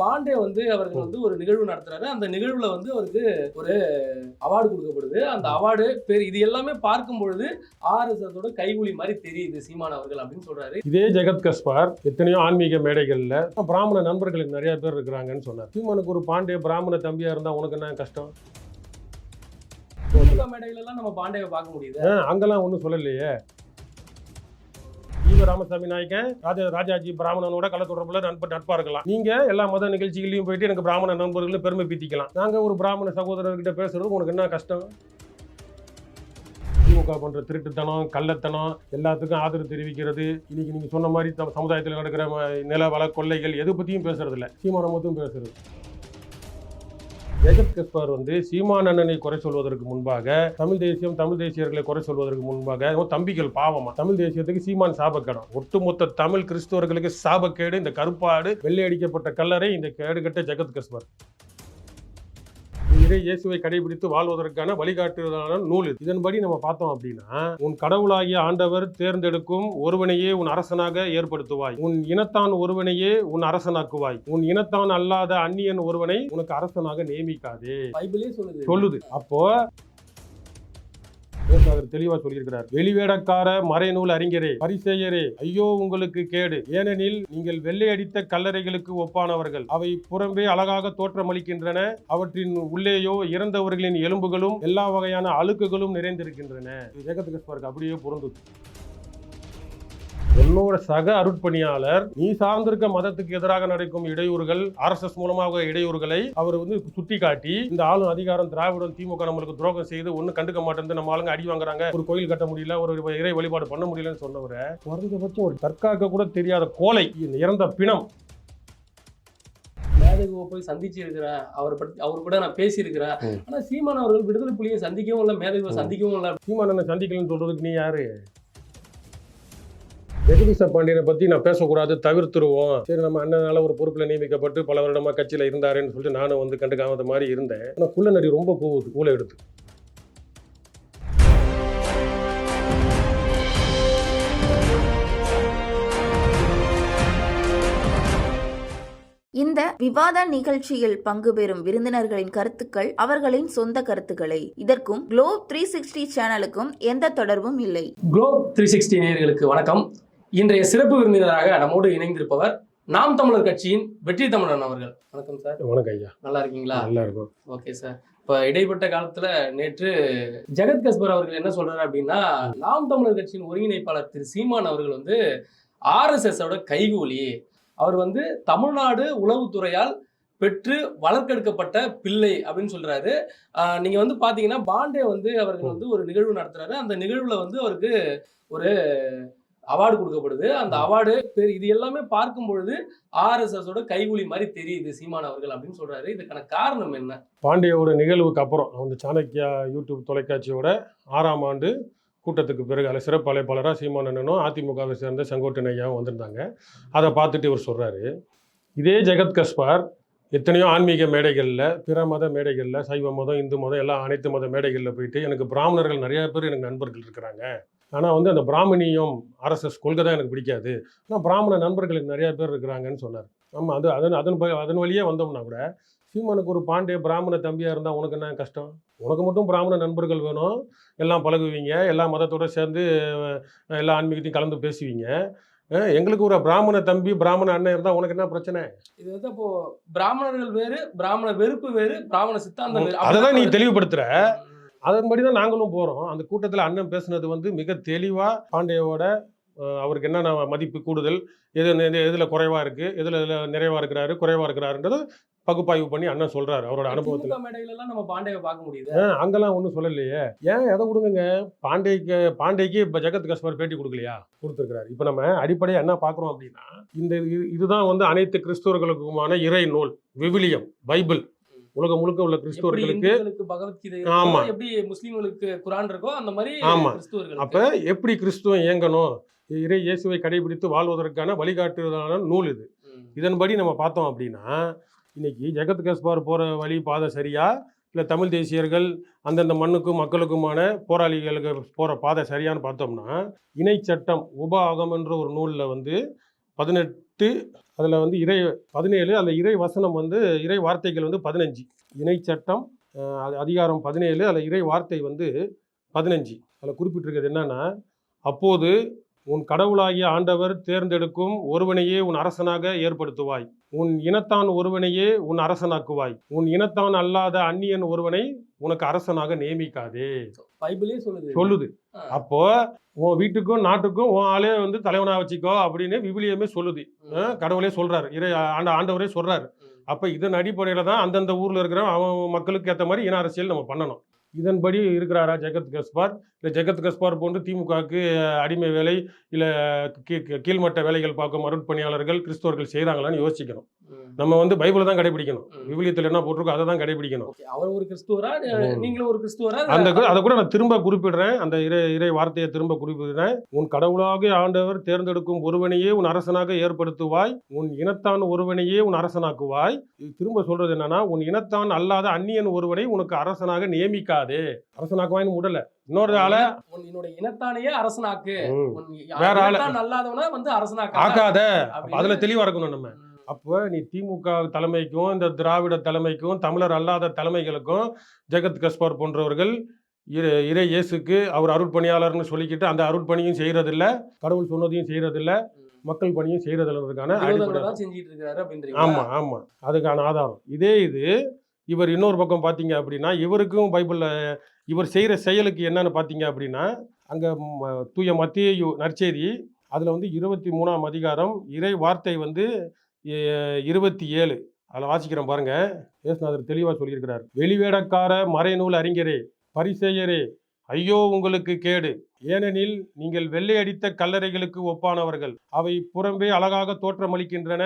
பாண்டே வந்து அவர்கள் வந்து ஒரு நிகழ்வு நடத்துறாரு. அந்த நிகழ்வுல வந்து அவருக்கு ஒரு அவார்டு கொடுக்கப்படுது. அந்த அவார்டு பேர் இது எல்லாமே பார்க்கும் பொழுது ஆர்எஸ்எஸோட கைகூலி மாதிரி தெரியுது சீமான் அவர்கள் அப்படின்னு சொல்றாரு. இதே ஜெகத் கஸ்பார் எத்தனையோ ஆன்மீக மேடைகள்ல பிராமண நண்பர்களுக்கு நிறைய பேர் இருக்கிறாங்கன்னு சொன்னார். சீமானுக்கு ஒரு பாண்டிய பிராமண தம்பியா இருந்தா உனக்கு என்ன கஷ்டம்? திமுக மேடையில எல்லாம் நம்ம பாண்டேவை பார்க்க முடியுது. அங்கெல்லாம் ஒன்றும் சொல்லலையே. ஈவ ராமசாமி நாயக்கன் ராஜா ராஜாஜி பிராமணனோட கல தொடர்புல நட்பு நட்பா இருக்கலாம் நீங்க எல்லா மத நிகழ்ச்சிகளையும் போயிட்டு எனக்கு பிராமண நண்பர்களும் பெருமை பீத்திக்கலாம். நாங்க ஒரு பிராமண சகோதரர்கிட்ட பேசுறது உனக்கு என்ன கஷ்டம்? திமுக பண்ற திருட்டுத்தனம் கள்ளத்தனம் எல்லாத்துக்கும் ஆதரவு தெரிவிக்கிறது. இன்னைக்கு நீங்க சொன்ன மாதிரி சமுதாயத்தில் நடக்கிற நில வள கொள்ளைகள் எது பத்தியும் பேசுறதில்ல. சீமானம் மட்டும் பேசுறது. ஜெகத் கஸ்பார் வந்து சீமான் அண்ணனை குறை சொல்வதற்கு முன்பாக தமிழ் தேசியம் தமிழ் தேசியர்களை குறை சொல்வதற்கு முன்பாக தம்பிகள் பாவமா? தமிழ் தேசியத்துக்கு சீமான் சாபக்கடம். ஒட்டுமொத்த தமிழ் கிறிஸ்தவர்களுக்கு சாபக்கேடு இந்த கருப்பாடு வெள்ளை அடிக்கப்பட்ட கல்லறை இந்த கேடுகட்ட ஜெகத் கஸ்பர். இறை இயேசுவை கடைபிடித்து வாழ்வதற்கான வழிகாட்டுதலான நூல் இது. இதன்படி நம்ம பார்த்தோம் அப்படின்னா உன் கடவுளாகிய ஆண்டவர் தேர்ந்தெடுக்கும் ஒருவனையே உன் அரசனாக ஏற்படுத்துவாய். உன் இனத்தான் ஒருவனையே உன் அரசனாக்குவாய். உன் இனத்தான் அல்லாத அந்நியன் ஒருவனை உனக்கு அரசனாக நியமிக்காதே. சொல்லுது. அப்போ இயேசுநாதர் தெளிவா சொல்லியிருக்கிறார். வெளிவேடக்கார மறைநூல் அறிஞரே பரிசேயரே ஐயோ உங்களுக்கு கேடு. ஏனெனில் நீங்கள் வெள்ளையடித்த கல்லறைகளுக்கு ஒப்பானவர்கள். அவை புறம்பே அழகாக தோற்றமளிக்கின்றன. அவற்றின் உள்ளேயோ இறந்தவர்களின் எலும்புகளும் எல்லா வகையான அழுக்குகளும் நிறைந்திருக்கின்றன. ஜெகத் கஸ்பருக்கு அப்படியே பொருந்து உன்னோட சக அருட்பணியாளர் நீ சார்ந்திருக்க மதத்துக்கு எதிராக நடக்கும் இடையூறுகள் ஆர்எஸ்எஸ் மூலமாக இடையூறுகளை அவர் வந்து சுட்டி காட்டி இந்த ஆளும் அதிகாரம் திராவிடம் திமுக நம்மளுக்கு துரோகம் செய்து ஒன்றும் கண்டுக்க மாட்டேன் நம்ம ஆளுங்க அடி வாங்குறாங்க. ஒரு கோயில் கட்ட முடியல ஒரு இறை வழிபாடு பண்ண முடியலன்னு சொன்னவரை குறைந்தபட்சம் ஒரு தற்காக்க கூட தெரியாத கோலை இறந்த பிணம். மேதகுவை போய் சந்திச்சு இருக்கிறேன் அவர் பத்தி அவர் கூட நான் பேசி இருக்கிறேன் ம். ஆனா சீமான் அவர்கள் விடுதலை புலியை சந்திக்கவும் இல்லை மேதகுவை. சந்திக்கவும் இல்லை. சீமானனை சந்திக்கலன்னு சொல்றதுக்கு நீ யாரு? ஜெகதீச பாண்டியனை பத்தி நான் பேசக்கூடாது தவிர்த்துருவோம். சரி நம்ம அண்ணனால ஒரு பொறுப்புல நியமிக்கப்பட்டு பல வருடமா கட்சியில இருந்தாருன்னு சொல்லிட்டு நானும் வந்து கண்டுக்காமத மாதிரி இருந்தேன். ஆனா குள்ள நடி ரொம்ப போகுது கூலை எடுத்து. இந்த விவாத நிகழ்ச்சியில் பங்கு பெறும் விருந்தினர்களின் கருத்துக்கள் அவர்களின் சொந்த கருத்துக்களை. இதற்கும் குளோப் த்ரீ சிக்ஸ்டி சேனலுக்கும் எந்த தொடர்பும் இல்லை. குளோப் த்ரீ சிக்ஸ்டி நேயர்களுக்கு வணக்கம். இன்றைய சிறப்பு விருந்தினராக நம்மோடு இணைந்திருப்பவர் நாம் தமிழர் கட்சியின் வெற்றி தமிழன் அவர்கள். வணக்கம் சார். வணக்கம் ஐயா. நல்லா இருக்கீங்களா? நல்லா இருக்கும். Okay sir. இப்போ இடைப்பட்ட காலத்துல நேற்று ஜெகத் கஸ்பர் அவர்கள் என்ன சொல்றாரு அப்படின்னா நாம் தமிழர் கட்சியின் ஒருங்கிணைப்பாளர் திரு சீமான் அவர்கள் வந்து ஆர்எஸ்எஸ் ஓட கைகூலி. அவர் வந்து தமிழ்நாடு உளவுத்துறையால் பெற்று வளர்க்கெடுக்கப்பட்ட பிள்ளை அப்படின்னு சொல்றாரு. நீங்க வந்து பாத்தீங்கன்னா பாண்டே வந்து அவர்கள் வந்து ஒரு நிகழ்வு நடத்துறாரு. அந்த நிகழ்வுல வந்து அவருக்கு ஒரு அவார்டு கொடுக்கப்படுது. அந்த அவார்டு பேர் இது எல்லாமே பார்க்கும் பொழுது ஆர்எஸ்எஸ் ஓட கைகூலி மாதிரி தெரியுது சீமான் அவர்கள் அப்படின்னு சொல்றாரு. இதுக்கான காரணம் என்ன? பாண்டியோட நிகழ்வுக்கு அப்புறம் அந்த சாணக்கியா யூடியூப் தொலைக்காட்சியோட ஆறாம் ஆண்டு கூட்டத்துக்கு பிறகு அதில் சிறப்பு அழைப்பாளராக சீமானனும் அதிமுகவை சேர்ந்த செங்கோட்டன் ஐயாவும் வந்திருந்தாங்க. அதை பார்த்துட்டு இவர் சொல்கிறாரு இதே ஜெகத் கஸ்பார் எத்தனையோ ஆன்மீக மேடைகளில் பிற மத மேடைகளில் சைவ மதம் இந்து மதம் எல்லாம் அனைத்து மத மேடைகளில் போயிட்டு எனக்கு பிராமணர்கள் நிறைய பேர் எனக்கு நண்பர்கள் இருக்கிறாங்க. ஆனால் வந்து அந்த பிராமணியம் ஆர்எஸ்எஸ் கொள்கை தான் எனக்கு பிடிக்காது. ஆனால் பிராமண நண்பர்களுக்கு நிறைய பேர் இருக்கிறாங்கன்னு சொன்னார். ஆமாம் அது அதன் அதன் அதன் வழியே வந்தோம்னா கூட சீமானுக்கு ஒரு பாண்டிய பிராமண தம்பியாக இருந்தால் உனக்கு என்ன கஷ்டம்? உனக்கு மட்டும் பிராமண நண்பர்கள் வேணும். எல்லாம் பழகுவீங்க. எல்லா மதத்தோட சேர்ந்து எல்லா ஆன்மீகத்தையும் கலந்து பேசுவீங்க. எங்களுக்கு ஒரு பிராமண தம்பி பிராமண அண்ணன் இருந்தால் உனக்கு என்ன பிரச்சனை? இது வந்து அப்போ பிராமணர்கள் வேறு பிராமண வெறுப்பு வேறு பிராமண சித்தாந்தம் அதை தான் நீ ம். அதன்படி தான் நாங்களும் போகிறோம் அந்த கூட்டத்தில் அண்ணன் பேசுனது வந்து மிக தெளிவாக பாண்டியோட அஹ், அவருக்கு என்னென்ன மதிப்பு கூடுதல் எது எதில் குறைவாக இருக்குது எதில் எதில் நிறைவாக இருக்கிறாரு குறைவாக இருக்கிறாருன்றது பகுப்பாய்வு பண்ணி அண்ணன் சொல்கிறாரு அவரோட அனுபவத்தில். திமுக மேடையில எல்லாம் நம்ம பாண்டேவை பார்க்க முடியுது. அங்கெல்லாம் ஒன்றும் சொல்லலையே. ஏன் எதை கொடுங்க பாண்டேக்கு பாண்டேக்கு இப்போ ஜெகத் கஸ்பர் பேட்டி கொடுக்கலையா? கொடுத்துருக்கிறாரு. இப்போ நம்ம அடிப்படையாக என்ன பார்க்குறோம் அப்படின்னா இந்த இது- இதுதான் வந்து அனைத்து கிறிஸ்தவர்களுக்குமான இறை நூல் விவிலியம் பைபிள். உலகம் முழுக்க உள்ள கிறிஸ்தவர்களுக்கு பகவத்கீதை ஆமா. எப்படி முஸ்லீம்களுக்கு குரான் இருக்கோ அந்த மாதிரி ஆமா. அப்போ எப்படி கிறிஸ்துவம் இயங்கணும் இறை இயேசுவை கடைபிடித்து வாழ்வதற்கான வழிகாட்டுதலான நூல் இது. இதன்படி நம்ம பார்த்தோம் அப்படின்னா இன்னைக்கு ஜெகத் கஸ்பார் போகிற வழி பாதை சரியா இல்லை தமிழ் தேசியர்கள் அந்தந்த மண்ணுக்கும் மக்களுக்குமான போராளிகளுக்கு போகிற பாதை சரியான்னு பார்த்தோம்னா இணை சட்டம் உப ஆகம் என்ற ஒரு நூலில் வந்து பதினெட்டு அதில் வந்து இறை பதினேழு அதில் இறை வசனம் வந்து இறை வார்த்தைகள் வந்து பதினஞ்சு. இணை சட்டம் அதிகாரம் பதினேழு அதில் இறை வார்த்தை வந்து பதினஞ்சு. அதில் குறிப்பிட்டிருக்கிறது என்னென்னா அப்போது உன் கடவுளாகிய ஆண்டவர் தேர்ந்தெடுக்கும் ஒருவனையே உன் அரசனாக ஏற்படுத்துவாய். உன் இனத்தான் ஒருவனையே உன் அரசனாக்குவாய். உன் இனத்தான் அல்லாத அந்நியன் ஒருவனை உனக்கு அரசனாக நியமிக்காதே. பைபிளே சொல்லுது சொல்லுது. அப்போ உன் வீட்டுக்கும் நாட்டுக்கும் உன் ஆளே வந்து தலைவனா வச்சுக்கோ அப்படின்னு விவிலியமே சொல்லுது. கடவுளே சொல்றாரு. இறை ஆண்ட ஆண்டவரே சொல்றாரு. அப்ப இதன் அடிப்படையில தான் அந்தந்த ஊர்ல இருக்கிற அவன் மக்களுக்கு ஏற்ற மாதிரி இன அரசியல் நம்ம பண்ணணும். இதன்படி இருக்கிறாரா ஜெகத் கஸ்பார்? இல்லை ஜெகத் கஸ்பார் போன்று திமுகவுக்கு அடிமை வேலை இல்லை கீழ்மட்ட வேலைகள் பார்க்கும் அருட்பணியாளர்கள் கிறிஸ்தவர்கள் செய்கிறாங்களான்னு யோசிக்கணும். நம்ம வந்து பைபிளை தான் கடைபிடிக்கணும். விவிலியத்தில் என்ன போட்டிருக்கோ அதை தான் கடைபிடிக்கணும் அவர் ஒரு கிறிஸ்துவரா. நீங்களும் ஒரு கிறிஸ்துவரா? அந்த அதை கூட நான் திரும்ப குறிப்பிடுறேன். அந்த இறை இறை வார்த்தையை திரும்ப குறிப்பிடுறேன். உன் கடவுளாக ஆண்டவர் தேர்ந்தெடுக்கும் ஒருவனையே உன் அரசனாக ஏற்படுத்துவாய். உன் இனத்தான் ஒருவனையே உன் அரசனாக்குவாய். திரும்ப சொல்றது என்னன்னா உன் இனத்தான் அல்லாத அந்நியன் ஒருவனை உனக்கு அரசனாக நியமிக்காதே. அரசனாக்குவாய்னு விடல இன்னொரு ஆளை உன் என்னோட இனத்தானையே அரசனாக்கு. வேற ஆளு. அல்லாதவனா வந்து அரசனாக்க ஆக்காத. அதுல தெளிவா இருக்கணும் நம்ம. அப்போ நீ திமுக தலைமைக்கும் இந்த திராவிட தலைமைக்கும் தமிழர் அல்லாத தலைமைகளுக்கும் ஜெகத் கஸ்பார் போன்றவர்கள் இறை இறை இயேசுக்கு அவர் அருட்பணியாளர்னு சொல்லிக்கிட்டு அந்த அருட்பணியும் செய்யறதில்ல கடவுள் சொன்னதையும் செய்யறதில்ல மக்கள் பணியும் செய்யறதில்லன்றதுக்கான அடிப்படை தான் செஞ்சிட்டு இருக்காரு அப்படின்றீங்க ஆமா ஆமா. அதுக்கான ஆதாரம். இதே இது இவர் இன்னொரு பக்கம் பார்த்தீங்க அப்படின்னா இவருக்கும் பைபிளில் இவர் செய்கிற செயலுக்கு என்னன்னு பார்த்தீங்க அப்படின்னா அங்கே தூய மத்திய நற்செய்தி அதில் வந்து இருபத்தி மூணாம் அதிகாரம் இறை வார்த்தை வந்து இருபத்தி ஏழு. அதில் வாசிக்கிறோம் பாருங்க. ஏசுநாதர் தெளிவாக சொல்லியிருக்கிறார். வெளிவேடக்கார மறைநூல் அறிஞரே பரிசெயரே ஐயோ உங்களுக்கு கேடு. ஏனெனில் நீங்கள் வெள்ளை அடித்த கல்லறைகளுக்கு ஒப்பானவர்கள். அவை புறம்பே அழகாக தோற்றமளிக்கின்றன.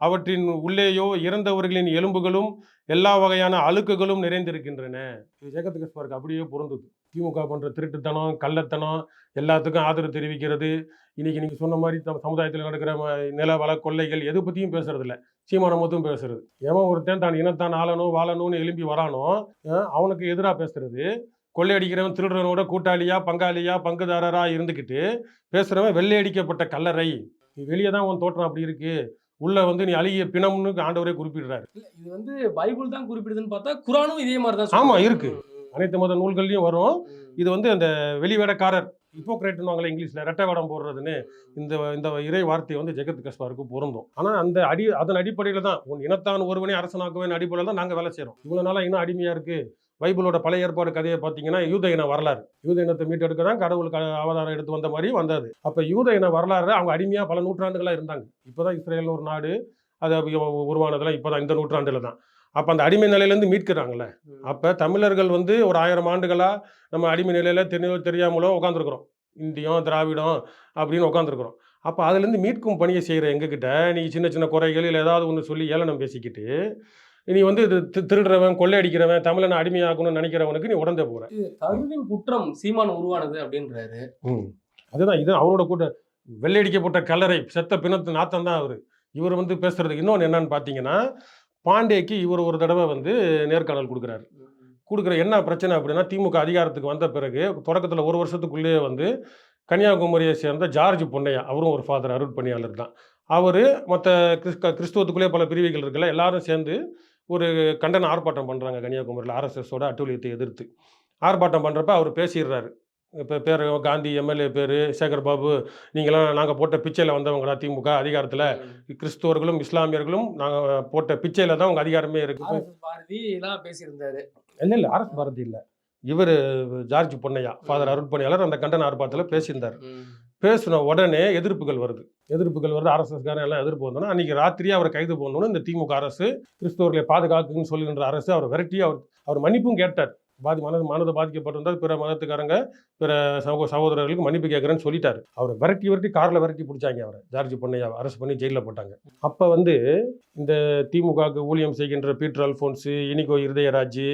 அவற்றின் உள்ளேயோ இறந்தவர்களின் எலும்புகளும் எல்லா வகையான அழுக்குகளும் நிறைந்திருக்கின்றன. இது ஜெகத் கஸ்பாருக்கு அப்படியே பொருந்தது. திமுக போன்ற திருட்டுத்தனம் கள்ளத்தனம் எல்லாத்துக்கும் ஆதரவு தெரிவிக்கிறது. இன்னைக்கு நீங்க சொன்ன மாதிரி தம் சமுதாயத்தில் நடக்கிற நில வள கொள்ளைகள் எது பத்தியும் பேசுறது இல்ல சீமான மொத்தம் பேசுறது. எவன் ஒருத்தன் தான் இனத்தான் ஆளணும் வாழணும்னு எழும்பி வரானோ அவனுக்கு எதிராக பேசுறது. கொள்ளையடிக்கிறவன் திருடுறவனோட கூட்டாளியா பங்காளியா பங்குதாரரா இருந்துக்கிட்டு பேசுறவன் வெள்ளையடிக்கப்பட்ட கல்லறை. நீ வெளியே தான் உன் தோற்றம் அப்படி இருக்கு. உள்ள வந்து நீ அழுகிய பிணம்னு ஆண்டவரே குறிப்பிடுறாரு. இது வந்து பைபிள் தான் குறிப்பிடுதுன்னு பார்த்தா குரானும் இதே மாதிரி தான் ஆமா, சொல்லுது. இருக்கு. ம், அனைத்து மத நூல்கள்லயும் வரும். இது வந்து அந்த வெளிவேடக்காரர் ஹிப்போக்ரேட்னுவாங்களே இங்கிலீஷில் ரெட்டை வேடம் போடுறதுன்னு இந்த இந்த இறை வார்த்தை வந்து ஜெகத் கஸ்பாருக்கு பொருந்தும். ஆனால் அந்த அடி அதன் அடிப்படையில் தான் உன் இனத்தான் ஒருவனே அரசனாக்குவேன் அடிப்படையில் தான் நாங்கள் வேலை செய்கிறோம் இவ்வளவு இன்னும் அடிமையாக இருக்குது பைபிளோட பழைய ஏற்பாடு கதையை பார்த்தீங்கன்னா யூத இன வரலாறு. யூத இனத்தை மீட்டெடுக்க தான் கடவுளுக்கு அவதாரம் எடுத்து வந்த மாதிரி வந்தது. அப்போ யூத இன வரலாறு அவங்க அடிமையாக பல நூற்றாண்டுகளாக இருந்தாங்க. இப்போ தான் இஸ்ரேல் ஒரு நாடு அது உருவானதெல்லாம் இப்போ தான் இந்த நூற்றாண்டில் தான் அப்ப அந்த அடிமை நிலையிலேருந்து மீட்கிறாங்கல்ல. ம். அப்போ தமிழர்கள் வந்து ஒரு ஆயிரம் ஆண்டுகளாக நம்ம அடிமை நிலையில் தெரிஞ்சோ தெரியாமலோ உட்காந்துருக்குறோம் இந்தியம் திராவிடம் அப்படின்னு உட்காந்துருக்குறோம் அப்போ அதுலேருந்து மீட்கும் பணியை செய்கிற எங்ககிட்ட நீ சின்ன சின்ன குறைகள் இல்லை ஏதாவது ஒன்று சொல்லி ஏளனம் பேசிக்கிட்டு நீ வந்து இது திருடுறவன் கொள்ளையடிக்கிறவன் தமிழனை அடிமையாக்கணும்னு நினைக்கிறவனுக்கு நீ உடந்தே போகிற கருவின் குற்றம் சீமான் உருவானது அப்படின்றாரு. அதுதான் இது அவரோட கூட வெள்ளையடிக்கப்பட்ட கல்லறை செத்த பிணத்து நாத்தம் தான் அவர். இவர் வந்து பேசுறதுக்கு இன்னொன்று என்னன்னு பார்த்தீங்கன்னா பாண்டேக்கு இவர் ஒரு தடவை வந்து நேர்காணல் கொடுக்குறாரு. கொடுக்குற என்ன பிரச்சனை அப்படின்னா திமுக அதிகாரத்துக்கு வந்த பிறகு தொடக்கத்தில் ஒரு வருஷத்துக்குள்ளேயே வந்து கன்னியாகுமரியை சேர்ந்த ஜார்ஜ் பொன்னையா அவரும் ஒரு ஃபாதர் அருட்பணியாளர் தான். அவர் மற்ற கிறிஸ்த பல பிரிவுகள் இருக்குல்ல எல்லாரும் சேர்ந்து ஒரு கண்டன ஆர்ப்பாட்டம் பண்ணுறாங்க கன்னியாகுமரியில் ஆர்எஸ்எஸோட அட்டூழியத்தை எதிர்த்து. ஆர்ப்பாட்டம் பண்ணுறப்ப அவர் பேசிடுறாரு. இப்போ பேர் காந்தி எம்எல்ஏ பேர் சேகர் பாபு நீங்களாம் நாங்கள் போட்ட பிச்சையில் வந்தவங்கடா திமுக அதிகாரத்தில். கிறிஸ்துவர்களும் இஸ்லாமியர்களும் நாங்கள் போட்ட பிச்சையில் தான் உங்கள் அதிகாரமே இருக்குது RSS பாரதி எல்லாம் பேசியிருந்தாரு. இல்லை இல்லை அரசு பாரதி இல்லை. இவர் ஜார்ஜ் பொன்னையா ஃபாதர் அருட்பணியாளர் அந்த கண்டன ஆர்ப்பாட்டத்தில் பேசியிருந்தார். பேசின உடனே எதிர்ப்புகள் வருது. எதிர்ப்புகள் வருது ஆர்எஸ்எஸ்காரன் எல்லாம் எதிர்ப்பு வந்தோன்னா அன்னைக்கு ராத்திரியே அவரை கைது பண்ணணும்னு இந்த திமுக அரசு கிறிஸ்தவர்களை பாதுகாக்குன்னு சொல்லுகின்ற அரசு அவர் விரட்டி அவர் அவர் மன்னிப்பும் கேட்டார். பாதி மனது மனதை பாதிக்கப்பட்டிருந்தால் பிற மதத்துக்காரங்க பிற சகோ சகோதரர்களுக்கு மன்னிப்பு கேட்குறேன்னு சொல்லிட்டாரு. அவரை விரட்டி விரட்டி காரில் விரட்டி பிடிச்சாங்க அவரை. ஜார்ஜ் பொன்னையா அரசு பண்ணி ஜெயிலில் போட்டாங்க. அப்போ வந்து இந்த திமுகவுக்கு ஊழியம் செய்கின்ற பீட்டர் அல்ஃபோன்ஸு இனிகோ இருதயராஜ்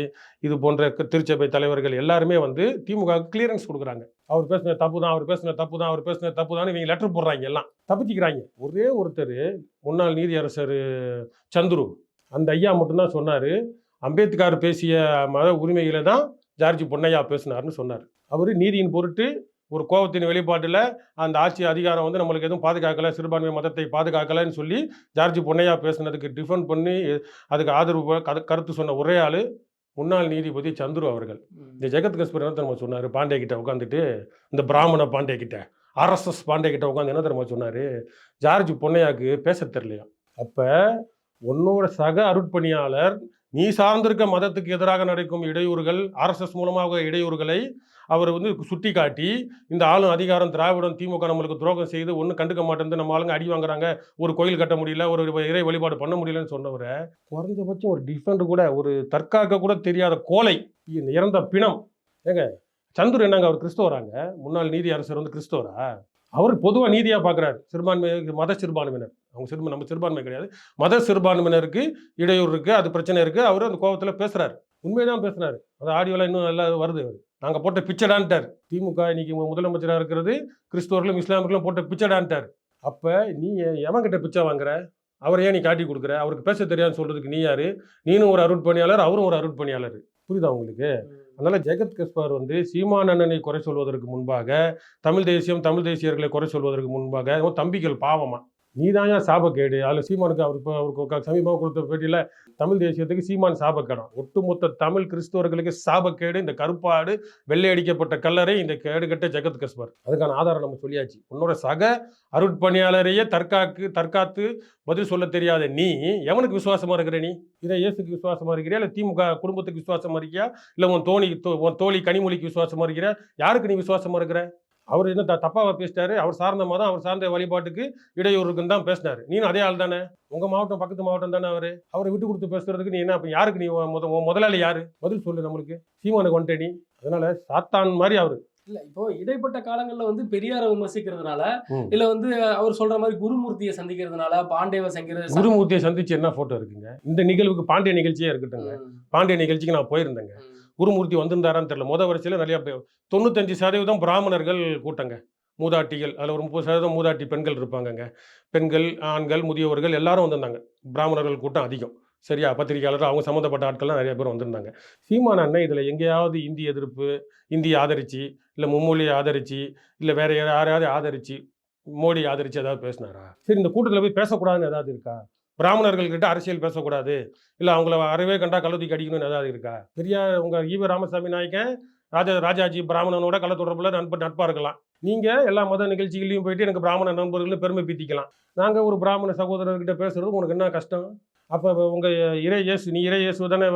இது போன்ற திருச்சபை தலைவர்கள் எல்லாருமே வந்து திமுகவுக்கு கிளியரன்ஸ் கொடுக்குறாங்க. அவர் பேசின தப்பு தான் அவர் பேசின தப்பு தான் அவர் பேசின தப்பு தான் இவங்க லெட்டர் போடுறாங்க எல்லாம். தப்பிச்சுக்கிறாங்க. ஒரே ஒருத்தர் முன்னாள் நீதியரசர் சந்துரு. அந்த ஐயா மட்டும்தான் சொன்னார் அம்பேத்கர் பேசிய மத உரிமைகளை தான் ஜார்ஜ் பொன்னையா பேசினார்னு சொன்னார். அவர் நீதியின் பொருட்டு ஒரு கோபத்தின் வெளிப்பாட்டில் அந்த ஆட்சி அதிகாரம் வந்து நம்மளுக்கு எதுவும் பாதுகாக்கலை சிறுபான்மை மதத்தை பாதுகாக்கலைன்னு சொல்லி ஜார்ஜ் பொன்னையா பேசுனதுக்கு டிஃபெண்ட் பண்ணி அதுக்கு ஆதரவு கரு- கருத்து சொன்ன ஒரே ஆள் முன்னாள் நீதிபதி சந்துரு அவர்கள். இந்த ஜெகத் கஸ்பர் என்ன தெரியுமா சொன்னார்? பாண்டே கிட்ட உட்காந்துட்டு இந்த பிராமண பாண்டே கிட்ட ஆர்எஸ்எஸ் பாண்டே கிட்ட உட்காந்து என்ன தெரியுமா சொன்னார்? ஜார்ஜ் பொன்னையாக்கு பேச தெரியலையா? அப்போ உன்னோட சக அருட்பணியாளர் நீ சார்ந்திருக்க மதத்துக்கு எதிராக நடக்கும் இடையூறுகள் ஆர்எஸ்எஸ் மூலமாக இடையூறுகளை அவர் வந்து சுட்டி காட்டி இந்த ஆளும் அதிகாரம் திராவிடம் திமுக நம்மளுக்கு துரோகம் செய்து ஒன்றும் கண்டுக்க மாட்டேங்குது நம்ம ஆளுங்க அடி வாங்குறாங்க ஒரு கோயில் கட்ட முடியல ஒரு இறை வழிபாடு பண்ண முடியலன்னு சொன்னவரை குறைஞ்சபட்சம் ஒரு டிஃபெண்ட் கூட ஒரு தற்காக்க கூட தெரியாத கோலை இறந்த பிணம். ஏங்க சந்துரு என்னங்க அவர் கிறிஸ்தவராங்க? முன்னாள் நீதி அரசர் வந்து கிறிஸ்தவரா? அவர் பொதுவாக நீதியாக பார்க்குறாரு சிறுபான்மை மத சிறுபான்மையினர். அவங்க சிறுபான்மை நம்ம சிறுபான்மை கிடையாது. மத சிறுபான்மையினருக்கு இடையூறு இருக்குது அது பிரச்சனை இருக்குது அவர் அந்த கோபத்தில் பேசுகிறாரு உண்மைதான் பேசுகிறாரு அந்த ஆடியோலாம் இன்னும் நல்லா வருது அவர். நாங்கள் போட்ட பிச்சடான்ட்டார். திமுக இன்னைக்கு முதலமைச்சராக இருக்கிறது கிறிஸ்தவர்களும் இஸ்லாமியர்களும் போட்ட பிச்சடான்ட்டார். அப்போ நீ எவன்கிட்ட பிச்சை வாங்குற? அவரை ஏன் நீ காட்டி கொடுக்குற? அவருக்கு பேச தெரியாதுன்னு சொல்கிறதுக்கு நீ யார்? நீனும் ஒரு அருட்பணியாளர் அவரும் ஒரு அருட்பணியாளர். புரியுதா உங்களுக்கு? அதனால் ஜெகத் கஸ்பார் வந்து சீமான் அண்ணனை குறை சொல்வதற்கு முன்பாக தமிழ் தேசியம் தமிழ் தேசியர்களை குறை சொல்வதற்கு முன்பாக தம்பிகள் பாவமாக தம்பிகள் சாபக்கேடு. அதில் சீமானுக்கு அவர் இப்போ அவருக்கு சமீபமாக கொடுத்த பேட்டியில் தமிழ் தேசியத்துக்கு சீமான் சாபக்கேடம். ஒட்டுமொத்த தமிழ் கிறிஸ்தவர்களுக்கு சாபக்கேடு இந்த கருப்பாடு வெள்ளை அடிக்கப்பட்ட கல்லறை இந்த கேடுகட்ட ஜெகத் கஸ்பர். அதுக்கான ஆதாரம் நம்ம சொல்லியாச்சு. உன்னோட சக அருட்பணியாளரையே தற்காக்கு தற்காத்து பதில் சொல்ல தெரியாத நீ எவனுக்கு விசுவாசமாக இருக்கிற நீ? இதை இயேசுக்கு விசுவாசமாக இருக்கிறியா? இல்லை திமுக குடும்பத்துக்கு விசுவாசமாக இருக்கியா? இல்லை உன் தோணி தோ- உன் தோழி கனிமொழிக்கு விசுவாசமாக இருக்கிற யாருக்கு நீ விசுவாசமாக இருக்கிற? அவர் என்ன த- தப்பாவா பேசிட்டாரு அவர் சார்ந்த மதம் அவர் சார்ந்த வழிபாட்டுக்கு இடையூறு இருக்குன்னு தான் பேசினாரு. நீனும் அதே ஆள் தானே? உங்க மாவட்டம் பக்கத்து மாவட்டம் தானே அவரு? அவரை விட்டு கொடுத்து பேசுறதுக்கு நீ என்ன அப்ப யாருக்கு நீ முத முதலாளி யாரு? பதில் சொல்லு நம்மளுக்கு. சீமானுக்கு வந்துட்டே நீ. அதனால சாத்தான் மாதிரி அவரு. இல்ல இப்போ இடைப்பட்ட காலங்கள்ல வந்து பெரியார விமர்சிக்கிறதுனால. இல்ல வந்து அவர் சொல்ற மாதிரி குருமூர்த்தியை சந்திக்கிறதுனால பாண்டேவை சந்திக்கிறது குருமூர்த்தியை சந்திச்சு என்ன போட்டோ இருக்குங்க? இந்த நிகழ்வுக்கு பாண்டிய நிகழ்ச்சியே இருக்கட்டுங்க. பாண்டிய நிகழ்ச்சிக்கு நான் போயிருந்தேங்க. குருமூர்த்தி வந்திருந்தாரான்னு தெரியல. முத வரிசையில் நிறையா பேர் தொண்ணூத்தஞ்சு சதவீதம் பிராமணர்கள் கூட்டங்க. மூதாட்டிகள் அதில் ஒரு முப்பது சதவீதம் மூதாட்டி பெண்கள் இருப்பாங்கங்க. பெண்கள் ஆண்கள் முதியவர்கள் எல்லாரும் வந்திருந்தாங்க. பிராமணர்கள் கூட்டம் அதிகம். சரியா? பத்திரிகையாளர் அவங்க சம்மந்தப்பட்ட ஆட்கள்லாம் நிறைய பேர் வந்திருந்தாங்க. சீமான அண்ணன் இதில் எங்கேயாவது இந்தி எதிர்ப்பு இந்தியை ஆதரிச்சு இல்லை மும்மொழியை ஆதரிச்சு இல்லை வேற யாரையாவது ஆதரிச்சு மோடி ஆதரிச்சு ஏதாவது பேசினாரா? சரி இந்த கூட்டத்தில் போய் பேசக்கூடாதுன்னு ஏதாவது இருக்கா? பிராமணர்கள்கிட்ட அரசியல் பேசக்கூடாது. இல்லை அவங்கள அறவே கண்டா கள்ளத்துக்கு அடிக்கணும்னு ஏதாவது இருக்கா? பெரியார் உங்கள் ஈவ ராமசாமி நாயக்கன் ராஜா ராஜாஜி பிராமணனோட கள்ள தொடர்புல நண்ப நட்பாக இருக்கலாம் நீங்கள் எல்லா மத நிகழ்ச்சிகளையும் போயிட்டு எனக்கு பிராமண நண்பர்களும் பெருமை பீத்திக்கலாம். நாங்கள் ஒரு பிராமண சகோதரர்கிட்ட பேசுறது உனக்கு என்ன கஷ்டம்? அப்போ உங்கள் இறை இயேசு நீ இறை இயேசு தானே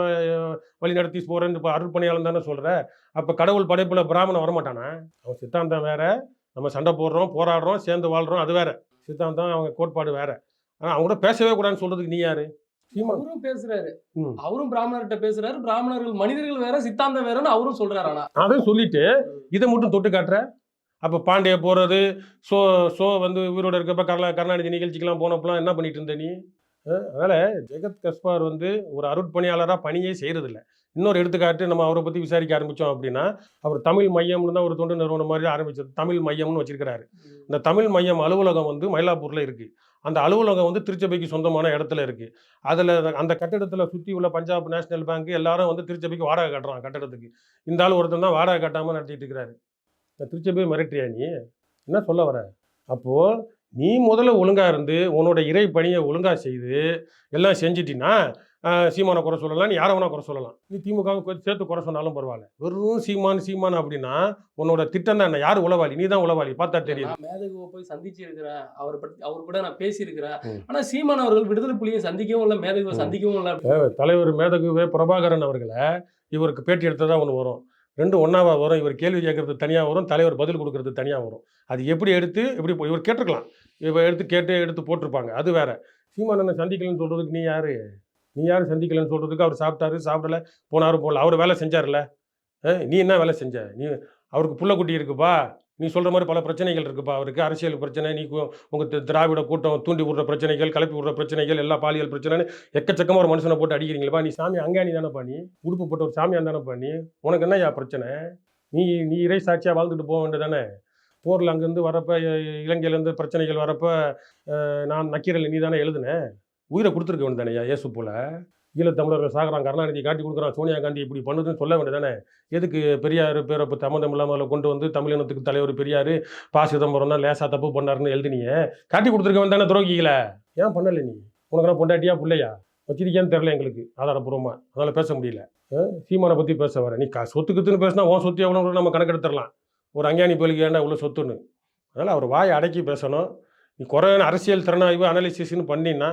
வழி நடத்தி போகிறேன்னு இப்போ அருள்பணியாளன் தானே சொல்கிற அப்போ கடவுள் படைப்பில் பிராமணன் வரமாட்டானா? அவன் சித்தாந்தம் வேற. நம்ம சண்டை போடுறோம் போராடுறோம் சேர்ந்து வாழ்கிறோம் அது வேற. சித்தாந்தம் அவங்க கோட்பாடு வேறு. ஆனால் அவங்க கூட பேசவே கூடாதுன்னு சொல்கிறதுக்கு நீ யாரு? அவரும் பேசுறாரு. அவரும் பிராமணர்கிட்ட பேசுறாரு. பிராமணர்கள் மனிதர்கள் வேற சித்தாந்தம் வேறன்னு அவரும் சொல்றாரு ஆனா. அதையும் சொல்லிட்டு இதை மட்டும் தொட்டு காட்டுற? அப்போ பாண்டிய போகிறது ஷோ ஷோ வந்து உயிரோட இருக்கப்ப கருணா கருணாநிதி நிகழ்ச்சிக்கெல்லாம் போனப்பலாம் என்ன பண்ணிட்டு இருந்த நீ? அதனால ஜெகத் கஸ்பார் வந்து ஒரு அருட்பணியாளராக பணியே செய்கிறதில்ல இன்னொரு எடுத்துக்காட்டு நம்ம அவரை பற்றி விசாரிக்க ஆரம்பித்தோம் அப்படின்னா அவர் தமிழ் மையம்னு தான் ஒரு தொண்டு நிறுவனம் மாதிரி ஆரம்பிச்சது. தமிழ் மையம்னு வச்சிருக்கிறாரு. இந்த தமிழ் மையம் அலுவலகம் வந்து மயிலாப்பூரில் இருக்குது அந்த அலுவலகம் வந்து திருச்சபைக்கு சொந்தமான இடத்துல இருக்குது அதில் அந்த கட்டிடத்தில் சுற்றி உள்ள பஞ்சாப் நேஷனல் பேங்க் எல்லாரும் வந்து திருச்சபைக்கு வாடகை கட்டுறான் கட்டடத்துக்கு. இந்த ஆள் ஒருத்தன் தான் வாடகை கட்டாமல் நடத்திட்டு இருக்கிறாரு. திருச்சபை மிரட்டியா நீ? என்ன சொல்ல வர? அப்போது நீ முதல்ல ஒழுங்காக இருந்து உன்னோட இறை பணியை ஒழுங்காக செய்து எல்லாம் செஞ்சிட்டின்னா சீமானை குறை சொல்லலாம் நீ யாரை வேணா குறை சொல்லலாம். நீ திமுக சேர்த்து குறை சொன்னாலும் பரவாயில்ல. வெறும் சீமான் சீமான் அப்படின்னா உன்னோட திட்டம் தான் என்ன? யார் உளவாளி? நீ தான் உளவாளி. பார்த்தா தெரியுது. நான் மேதகுவை போய் சந்திச்சு இருக்கிறேன். அவரை பத்தி அவர் கூட நான் பேசி இருக்கிறேன் ம். ஆனா சீமான் அவர்கள் விடுதலை புலியை சந்திக்கவும் இல்ல மேதகுவை. சந்திக்கவும் இல்ல. தலைவர் மேதகுவே பிரபாகரன் அவர்களை இவருக்கு பேட்டி எடுத்ததா ஒன்று வரும். ரெண்டு ஒன்றாவா வரும். இவர் கேள்வி கேட்கறது தனியாக வரும். தலைவர் பதில் கொடுக்கறது தனியாக வரும். அது எப்படி எடுத்து எப்படி இவர் கேட்டிருக்கலாம். இவர் எடுத்து கேட்டு எடுத்து போட்டிருப்பாங்க. அது வேற. சீமானனை சந்திக்கலன்னு சொல்றதுக்கு நீ யாரு? நீ யாரும் சந்திக்கலன்னு சொல்கிறதுக்கு அவர் சாப்பிட்டாரு சாப்பிடல போனாரு போகல அவர் வேலை செஞ்சார்ல நீ என்ன வேலை செஞ்ச? நீ அவருக்கு புள்ளக்குட்டி இருக்குப்பா. நீ சொல்கிற மாதிரி பல பிரச்சனைகள் இருக்குப்பா. அவருக்கு அரசியல் பிரச்சனை நீ உங்கள் திராவிட கூட்டம் தூண்டி விடுற பிரச்சனைகள் கலப்பி விடுற பிரச்சனைகள் எல்லா பாலியல் பிரச்சனைன்னு எக்கச்சக்கமாக ஒரு மனுஷனை போட்டு அடிக்கிறீங்களப்பா நீ சாமி அங்காணி தானே நீ? உடுப்பு போட்ட ஒரு சாமியான் தானே நீ? உனக்கு என்னய்யா பிரச்சனை? நீ நீ இறை சாட்சியாக வாழ்ந்துட்டு போக வேண்டியதானே? போரில் அங்கேருந்து வரப்போ இலங்கையிலேருந்து பிரச்சனைகள் வரப்போ நான் நக்கீரல் நீ தானே எழுதுனேன் உயிரை கொடுத்துருக்க வேண்டியதானேயா இயேசு போல? ஈழத்தமிழர்கள் சாகரான் கருணாநிதி காட்டி கொடுக்குறான் சோனியா காந்தி இப்படி பண்ணுதுன்னு சொல்ல வேண்டியதானே எதுக்கு பெரியார் பேரை இப்போ சம்மந்தம் இல்லாமல் அதில் கொண்டு வந்து தமிழினத்துக்கு தலைவர் பெரியார் பா. சிதம்பரம் தான் லேசாக தப்பு பண்ணாருன்னு எழுதினீங்க. காட்டி கொடுத்துருக்க தானே துரோகிகளை? ஏன் பண்ணலை நீ? உனக்குலாம் பொண்டாட்டியா பிள்ளையா? வச்சிருக்கியான்னு தெரில எங்களுக்கு ஆதாரப்பூர்வமாக அதனால் பேச முடியல. சீமானை பற்றி பேச வர. நீ கா சொத்துக்குத்துன்னு பேசினா உன் சொத்து எவ்வளோ நம்ம கணக்கெடுத்துடலாம். ஒரு அஞ்ஞானி பலிக்கு ஏன்டா இவ்வளோ சொத்துன்னு. அதனால் அவர் வாயை அடக்கி பேசணும். நீ குறையான அரசியல் திறனாய்வு அனாலிசிஸ்ன்னு பண்ணினா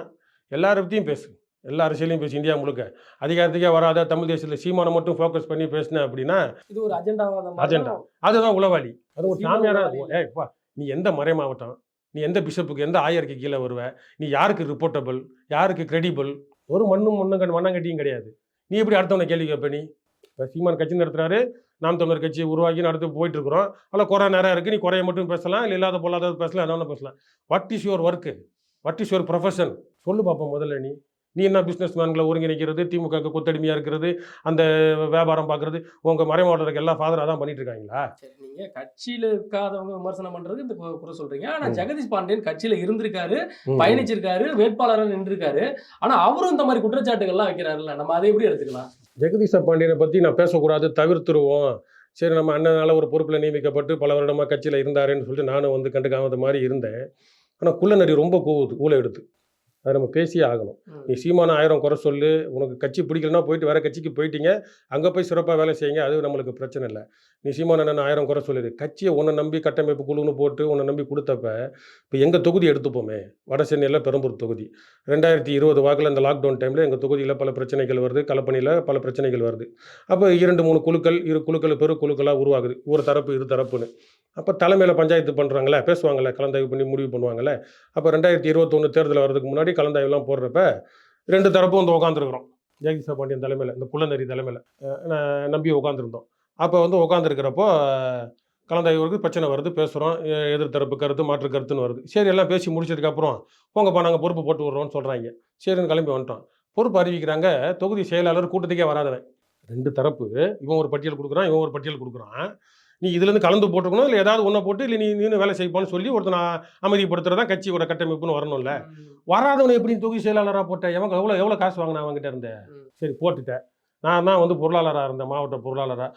எல்லாரை பற்றியும் பேசு. எல்லா அரசியலையும் பேசு இந்தியா முழுக்க. அதிகாரத்துக்கே வராத தமிழ் தேசத்தில் சீமானை மட்டும் ஃபோக்கஸ் பண்ணி பேசினேன் அப்படின்னா இது ஒரு அஜெண்டாவாத அஜெண்டா. அதுதான் உளவாளி. அது ஒரு சீமான் சாமியாரா உளவாளி. ஏய் பா நீ எந்த மறை மாவட்டம்? நீ எந்த பிஷப்புக்கு எந்த ஆயருக்கு கீழே வருவ? நீ யாருக்கு ரிப்போர்ட்டபிள் யாருக்கு கிரெடிபிள் ஒரு மண்ணும் மண்ணும் மண்ணங்கட்டியும் கிடையாது. நீ எப்படி அடுத்தவனை கேள்வி கேட்ப நீ? இப்போ சீமான் கட்சி நடத்துறாரு நாம் தமிழர் கட்சியை உருவாக்கி நடத்தி போயிட்டு இருக்கிறோம் அதில் குறை நிறையா இருக்குது நீ குறைய மட்டும் பேசலாம். இல்லை இல்லாத பொல்லாதது பேசலாம். என்ன பேசலாம். What is your work what is your profession சொல்லு பார்ப்போம் முதல்ல நீ. நீ என்ன பிஸ்னஸ் மேன்களை ஒருங்கிணைக்கிறது திமுகவுக்கு கொத்தடிமையாக இருக்கிறது அந்த வியாபாரம் பார்க்குறது உங்கள் மறைமாவட்டத்துக்கு எல்லா ஃபாதராக தான் பண்ணிட்டு இருக்காங்களா? சரி நீங்க கட்சியில இருக்காதவங்க விமர்சனம் பண்றது இந்த குறை சொல்றீங்க. ஆனா ஜெகதீஷ் பாண்டியன் கட்சியில இருந்திருக்காரு. பயணிச்சிருக்காரு வேட்பாளராக நின்றுருக்காரு. ஆனா அவரும் இந்த மாதிரி குற்றச்சாட்டுகள்லாம் வைக்கிறாருல்ல நம்ம அதை எப்படி எடுத்துக்கலாம்? ஜெகதீச பாண்டியனை பற்றி நான் பேசக்கூடாது தவிர்த்துருவோம். சரி நம்ம அண்ணனால ஒரு பொறுப்பில் நியமிக்கப்பட்டு பல வருடமாக கட்சியில் இருந்தாருன்னு சொல்லிட்டு நானும் வந்து கண்டுக்காமத மாதிரி இருந்தேன். ஆனால் குள்ளநரி ரொம்ப கூவுது ஊழ எடுத்து. அதை நம்ம பேசியே ஆகணும். நீ சீமான ஆயிரம் குறை சொல்லு உனக்கு கட்சி பிடிக்கலனா போயிட்டு வேற கட்சிக்கு போயிட்டீங்க அங்கே போய் சிறப்பாக வேலை செய்யுங்க அது நம்மளுக்கு பிரச்சனை இல்லை. நீ சீமான அண்ணன் ஆயிரம் குறை சொல்லிடு கட்சியை உன்னை நம்பி கட்டமைப்பு குழுன்னு போட்டு உன்னை நம்பி கொடுத்தப்ப இப்போ எங்கள் தொகுதி எடுத்துப்போமே? வட சென்னையில் பெரம்பூர் தொகுதி. ரெண்டாயிரத்தி இருபது வாக்கில் இந்த லாக்டவுன் டைமில் எங்கள் தொகுதியில் பல பிரச்சனைகள் வருது களப்பணியில் பல பிரச்சனைகள் வருது. அப்போ இரண்டு மூணு குழுக்கள் இரு குழுக்கள் பெரு குழுக்களாக உருவாகுது. ஒரு தரப்பு இரு தரப்புன்னு. அப்போ தலைமையில் பஞ்சாயத்து பண்ணுறாங்களே பேசுவாங்களே கலந்தாய்வு பண்ணி முடிவு பண்ணுவாங்கல்ல. அப்போ ரெண்டாயிரத்தி இருபத்தொன்று தேர்தல் வரதுக்கு முன்னாடி கலந்தாய்வுலாம் போடுறப்ப ரெண்டு தரப்பும் வந்து உட்காந்துருக்குறோம் ஜெகதீஷா பாண்டியன் தலைமையில் இந்த குள்ளநரி தலைமையில் நம்பி உட்காந்துருந்தோம் அப்போ வந்து உட்காந்துருக்கிறப்போ கலந்தாய்வுக்கு பிரச்சனை வருது பேசுகிறோம் எதிர் தரப்பு கருத்து மாற்று கருத்துன்னு வருது. சரி எல்லாம் பேசி முடிச்சதுக்கப்புறம் போங்கப்பா நாங்கள் பொறுப்பு போட்டு விட்றோம்னு சொல்கிறாங்க சரின்னு கிளம்பி வந்துட்டோம். பொறுப்பு அறிவிக்கிறாங்க தொகுதி செயலாளர் கூட்டத்துக்கே வராதவன். ரெண்டு தரப்பு இவன் ஒரு பட்டியல் கொடுக்குறான் இவன் ஒரு பட்டியல் கொடுக்குறான். நீ இதுலேருந்து கலந்து போட்டுக்கணும் இல்லை ஏதாவது ஒன்றை போட்டு இல்லை நீ நீனு வேலை செய்ப்பான்னு சொல்லி ஒருத்தனை அமைதிப்படுத்துறதா கட்சியோட கட்டமைப்புன்னு வரணும்ல. வராதவனை எப்படி தொகுதி செயலாளராக போட்ட எவன் எவ்வளோ எவ்வளோ காசு வாங்கினா அவங்ககிட்ட இருந்த ம். சரி போட்டுட்டேன் நான் தான் வந்து பொருளாளராக இருந்தேன் மாவட்ட பொருளாளராக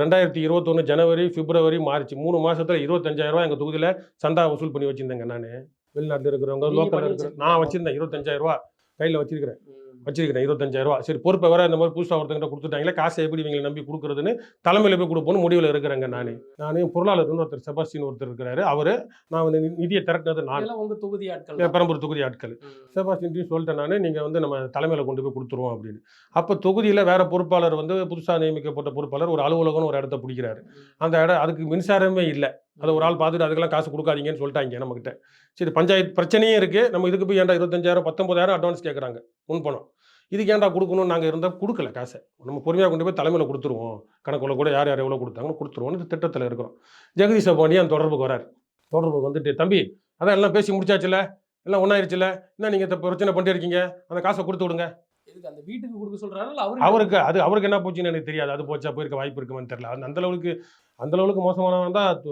ரெண்டாயிரத்தி இருபத்தொன்று ஜனவரி பிப்ரவரி மார்ச் மூணு மாதத்தில் இருபத்தஞ்சாயிரரூவா எங்கள் தொகுதியில் சந்தா வசூல் பண்ணி வச்சுருந்தேங்க நான் வெளிநாட்டில் இருக்கிறவங்க லோக்கலில் இருக்கிற. நான் வச்சுருந்தேன் இருபத்தஞ்சாயிரரூவா கையில் வச்சிருக்கிறேன். வச்சிருக்கிறேன் இருபத்தஞ்சாயிரரூவா சரி பொறுப்பை வர இந்த மாதிரி புதுசாக ஒருத்தங்கிட்ட கொடுத்துட்டாங்களே காசை எப்படி இவங்களை நம்பி கொடுக்குறதுன்னு தலைமையில் போய் கொடுப்போன்னு முடிவில் இருக்கிறேங்க நான். நான் பொருளாளர்னு ஒருத்தர் செபாஸ்டின் ஒருத்தர் இருக்கிறாரு. அவர் நான் வந்து நிதியை திரட்டினது நான். இதெல்லாம் உங்க தொகுதி ஆட்கள். பெரம்பூர் தொகுதி ஆட்கள். செபாஸ்டின்ட்டையும் சொல்லிட்டேன் நான் நீங்கள் வந்து நம்ம தலைமையில் கொண்டு போய் கொடுத்துருவோம் அப்படின்னு. அப்போ தொகுதியில் வேற பொறுப்பாளர் வந்து புதுசாக நியமிக்கப்பட்ட பொறுப்பாளர் ஒரு அலுவலகம்னு ஒரு இடத்த பிடிக்கிறாரு. அந்த இடம் அதுக்கு மின்சாரமே இல்லை. அதை ஒரு ஆள் பார்த்துட்டு அதுக்கெல்லாம் காசு கொடுக்காதீங்கன்னு சொல்லிட்டாங்க நம்மக்கிட்ட சரி பஞ்சாயத்து பிரச்சனையும் இருக்குது நம்ம இதுக்கு போய் ஏன்டா இருபத்தஞ்சாயிரம் பத்தொம்பதாயிரம் அட்வான்ஸ் கேட்குறாங்க முன்பணம் இதுக்கு ஏன்டா கொடுக்கணும்னு நாங்கள் இருந்தால் கொடுக்கல காசை. நம்ம பொறுமையாக கொண்டு போய் தலைமையில் கொடுத்துருவோம். கணக்குள்ள கூட யார் யார் எவ்வளோ கொடுத்தாங்கன்னு கொடுத்துருவோம்னு திட்டத்தில் இருக்கிறோம். ஜெகதீஷ பாண்டியன் தொடர்புக்கு வரார்? தொடர்புக்கு வந்துட்டு தம்பி அதான் எல்லாம் பேசி முடிச்சாச்சுல? எல்லாம் ஒன்றாயிருச்சுல என்ன நீங்கள் இந்த பிரச்சனை பண்ணிட்டு இருக்கீங்க? அந்த காசை கொடுத்து விடுங்க. எதுக்கு அந்த வீட்டுக்கு கொடுக்க அவரு அவருக்கு அது அவருக்கு என்ன போச்சுன்னு எனக்கு தெரியாது. அது போச்சா போயிருக்க வாய்ப்பு இருக்குமான்னு தெரியல. அந்த அந்த அளவுக்கு அந்த அளவுக்கு மோசமானவன் தான்